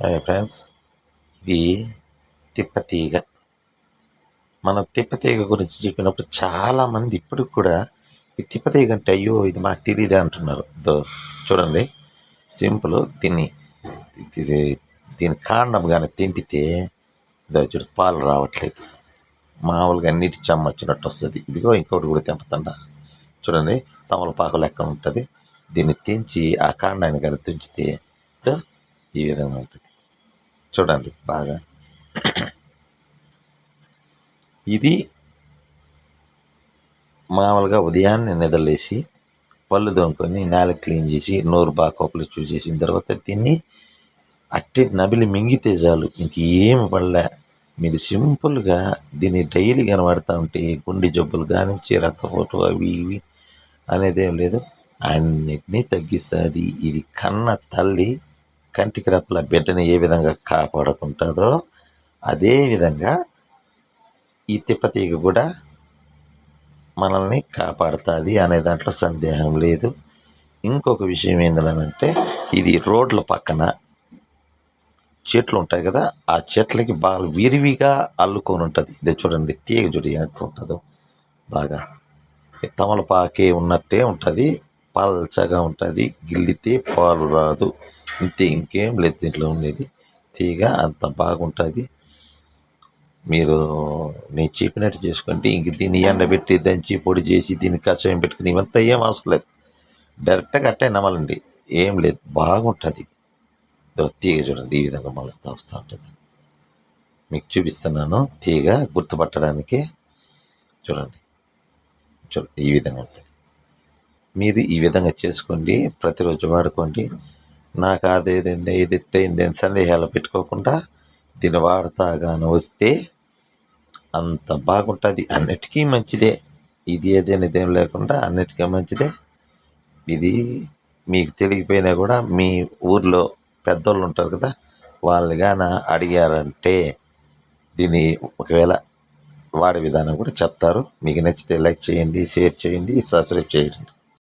Hi friends ఇది తిప్పతీగ. మనం తిప్పతీగ గురించి చెప్పినప్పుడు చాలామంది ఇప్పటికి కూడా ఈ తిప్పతీగ అంటే అయ్యో ఇది మాకు తెలియదే అంటున్నారు. చూడండి. సింపుల్ దీన్ని దీని కాండం కానీ తెంపితే చూడు పాలు రావట్లేదు. మామూలుగా నీటి చెమ్మ వచ్చినట్టు వస్తుంది. ఇదిగో ఇంకోటి కూడా తెంపుతుండ. చూడండి తమలపాకు లెక్క ఉంటుంది. దీన్ని తెంచి ఆ కాండాన్ని కానీ తుంచితే ఈ విధంగా ఉంటుంది. చూడండి బాగా. ఇది మామూలుగా ఉదయాన్నే నిద్రలేసి పళ్ళు తోముకొని నేల క్లీన్ చేసి నోరు బాగా కొప్పలు చూసేసిన తర్వాత దీన్ని అట్టి నబిలి మింగితే చాలు. ఇంకేం పడలే. మీరు సింపుల్గా దీన్ని డైలీ కనబడతా ఉంటే గుండె జబ్బులు కానించి రక్తపోటు అవి ఇవి అనేది ఏం లేదు. అన్నిటినీ తగ్గిస్తుంది. ఇది కన్న తల్లి. కంటికి రెప్పల బిడ్డని ఏ విధంగా కాపాడుకుంటుందో అదే విధంగా ఈ తిప్పతీగ కూడా మనల్ని కాపాడుతుంది అనే దాంట్లో సందేహం లేదు. ఇంకొక విషయం ఏంటంటే ఇది రోడ్ల పక్కన చెట్లు ఉంటాయి కదా ఆ చెట్లకి బాగా విరివిగా అల్లుకొని ఉంటుంది ఇది చూడండి తీగ చూడు ఎట్లా ఉంటుందో. బాగా తమలపాకే ఉన్నట్టే ఉంటుంది పల్చగా ఉంటుంది గిల్లితే పాలు రాదు. అంతే ఇంకేం లేదు దీంట్లో ఉండేది. తీగ అంత బాగుంటుంది. మీరు నేను చెప్పినట్టు చేసుకోండి ఇంక దీన్ని ఎండబెట్టి దంచి పొడి చేసి దీన్ని కషాయం పెట్టుకుని ఇవంతా ఏం అవసరం లేదు. డైరెక్ట్గా అట్టే నమలండి. ఏం లేదు. బాగుంటుంది. తీగ చూడండి. ఈ విధంగా మలుస్తూ వస్తూ ఉంటుంది. మీకు చూపిస్తున్నాను. తీగ గుర్తుపట్టడానికి చూడండి. చూడండి. ఈ విధంగా ఉంటుంది. మీరు ఈ విధంగా చేసుకోండి. ప్రతిరోజు వాడుకోండి. నాకు అదేది ఇది అయింది అని సందేహాలు పెట్టుకోకుండా దీన్ని వాడతాగాను వస్తే అంత బాగుంటుంది. అన్నిటికీ మంచిదే. ఇది ఏదైనా ఇదేం లేకుండా అన్నిటికీ మంచిదే. ఇది మీకు తెలియకపోయినా కూడా మీ ఊర్లో పెద్దోళ్ళు ఉంటారు కదా వాళ్ళు గాన అడిగారంటే దీన్ని ఒకవేళ వాడే విధానం కూడా చెప్తారు. మీకు నచ్చితే లైక్ చేయండి షేర్ చేయండి సబ్స్క్రైబ్ చేయండి.